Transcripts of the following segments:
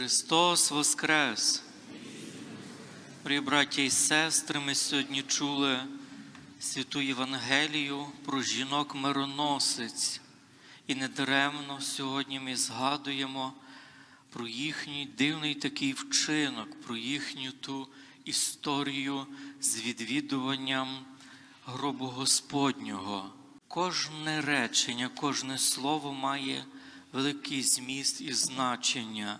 Христос Воскрес! При браття і сестри, ми сьогодні чули святу Євангелію про жінок мироносиць. І недаремно сьогодні ми згадуємо про їхній дивний такий вчинок, про їхню ту історію з відвідуванням гробу Господнього. Кожне речення, кожне слово має великий зміст і значення.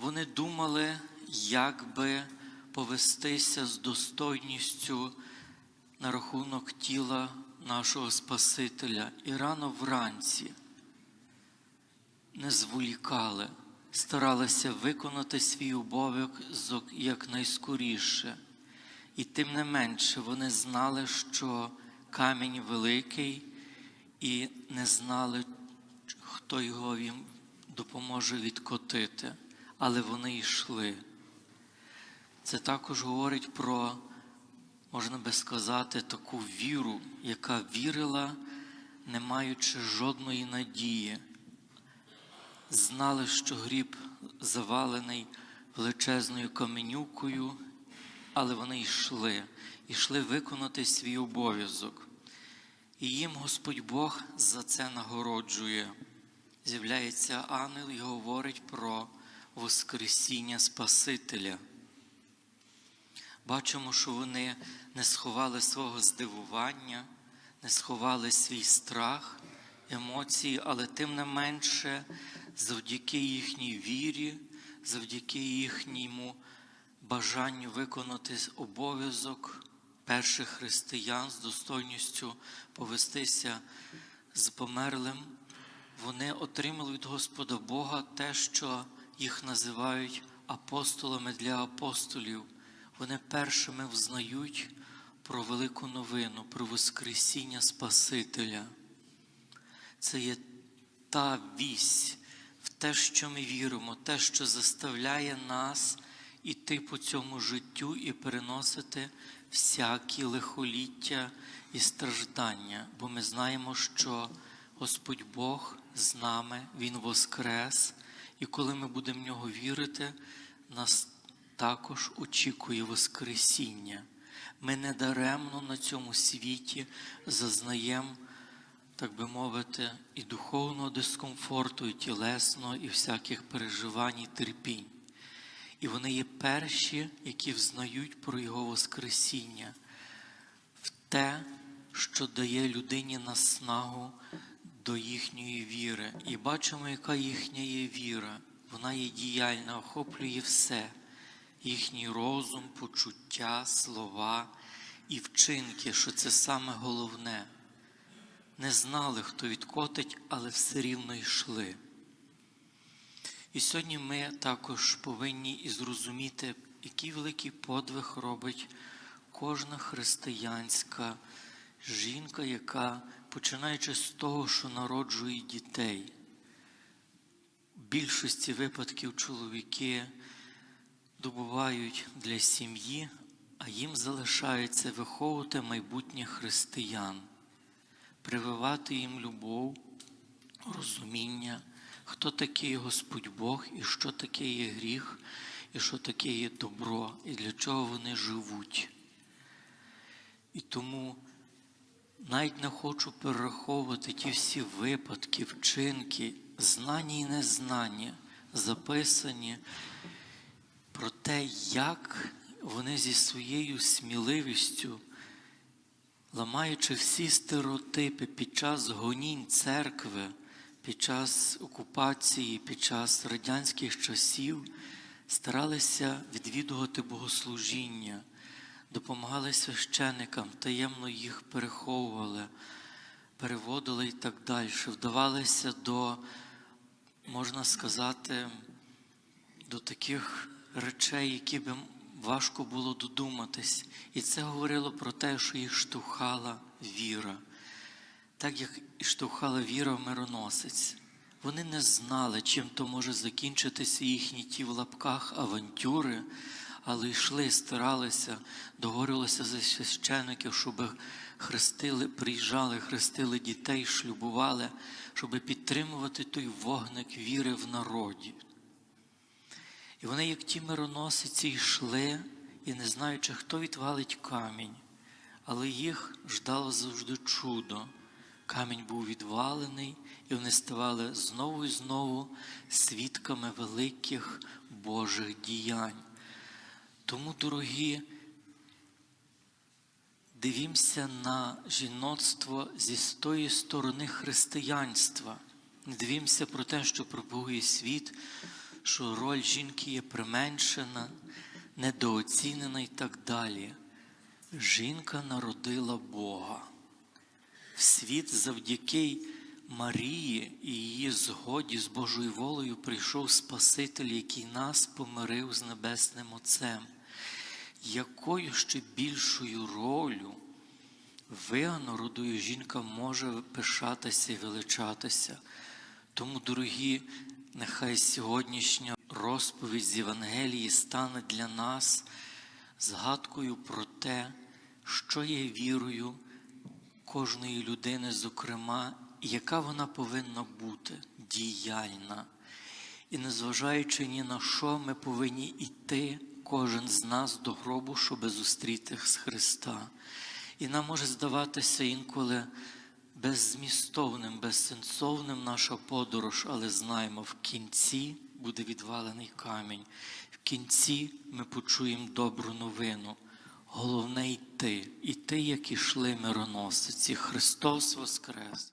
Вони думали, як би повестися з достойністю на рахунок тіла нашого Спасителя. І рано вранці не зволікали, старалися виконати свій обов'язок якнайскоріше. І тим не менше вони знали, що камінь великий, і не знали, хто його їм допоможе відкотити. Але вони йшли. Це також говорить про, можна би сказати, таку віру, яка вірила, не маючи жодної надії. Знали, що гріб завалений величезною каменюкою, але вони йшли, йшли виконати свій обов'язок. І їм Господь Бог за це нагороджує. З'являється ангел і говорить про Воскресіння Спасителя. Бачимо, що вони не сховали свого здивування, не сховали свій страх, емоції, але тим не менше, завдяки їхній вірі, завдяки їхньому бажанню виконати обов'язок перших християн з достойністю повестися з померлим, вони отримали від Господа Бога те, що їх називають апостолами для апостолів. Вони першими взнають про велику новину, про Воскресіння Спасителя. Це є та вісь в те, що ми віримо, те, що заставляє нас іти по цьому життю і переносити всякі лихоліття і страждання, бо ми знаємо, що Господь Бог з нами, Він воскрес, і коли ми будемо в нього вірити, нас також очікує Воскресіння. Ми не даремно на цьому світі зазнаємо, так би мовити, і духовного дискомфорту, і тілесного, і всяких переживань і терпінь. І вони є перші, які взнають про Його Воскресіння, в те, що дає людині наснагу до їхньої віри. І бачимо, яка їхня є віра. Вона є діяльна, охоплює все, їхній розум, почуття, слова і вчинки, що це саме головне. Не знали, хто відкотить, але все рівно йшли. І сьогодні ми також повинні і зрозуміти, який великий подвиг робить кожна християнська жінка, яка, починаючи з того, що народжує дітей. В більшості випадків чоловіки добувають для сім'ї, а їм залишається виховувати майбутніх християн, прививати їм любов, розуміння хто такий Господь Бог, і що таке є гріх, і що таке є добро, і для чого вони живуть. І тому навіть не хочу перераховувати ті всі випадки, вчинки, знання і незнання, записані про те, як вони зі своєю сміливістю, ламаючи всі стереотипи під час гонінь церкви, під час окупації, під час радянських часів старалися відвідувати богослужіння, допомагали священикам, таємно їх переховували, переводили і так далі, вдавалися до, можна сказати, до таких речей, які би важко було додуматись. І це говорило про те, що їх штовхала віра так як і штовхала віра в мироносець. Вони не знали, чим то може закінчитися їхні ті в лапках авантюри, але йшли, старалися, договорилися за священиків, щоб хрестили, приїжджали, хрестили дітей, шлюбували, щоб підтримувати той вогник віри в народі. І вони, як ті мироносиці, йшли, і не знаючи, хто відвалить камінь, але їх ждало завжди чудо. Камінь був відвалений, і вони ставали знову і знову свідками великих Божих діянь. Тому, дорогі, дивімося на жіноцтво зі тої сторони християнства. Дивімося про те, що пропагує світ, що роль жінки є применшена, недооцінена і так далі. Жінка народила Бога. В світ завдяки Марії і її згоді з Божою волею прийшов Спаситель, який нас помирив з Небесним Отцем. Якою ще більшою ролью винагородою жінка може пишатися і величатися? Тому, дорогі, нехай сьогоднішня розповідь з Євангелії стане для нас згадкою про те, що є вірою кожної людини, зокрема, і яка вона повинна бути діяльна. І незважаючи ні на що, ми повинні йти, кожен з нас до гробу, щоби зустріти з Христа. І нам може здаватися інколи беззмістовним, безсенсовним наша подорож, але знаємо, в кінці буде відвалений камінь. В кінці ми почуємо добру новину. Головне йти, іти, як ішли мироносиці. Христос Воскрес!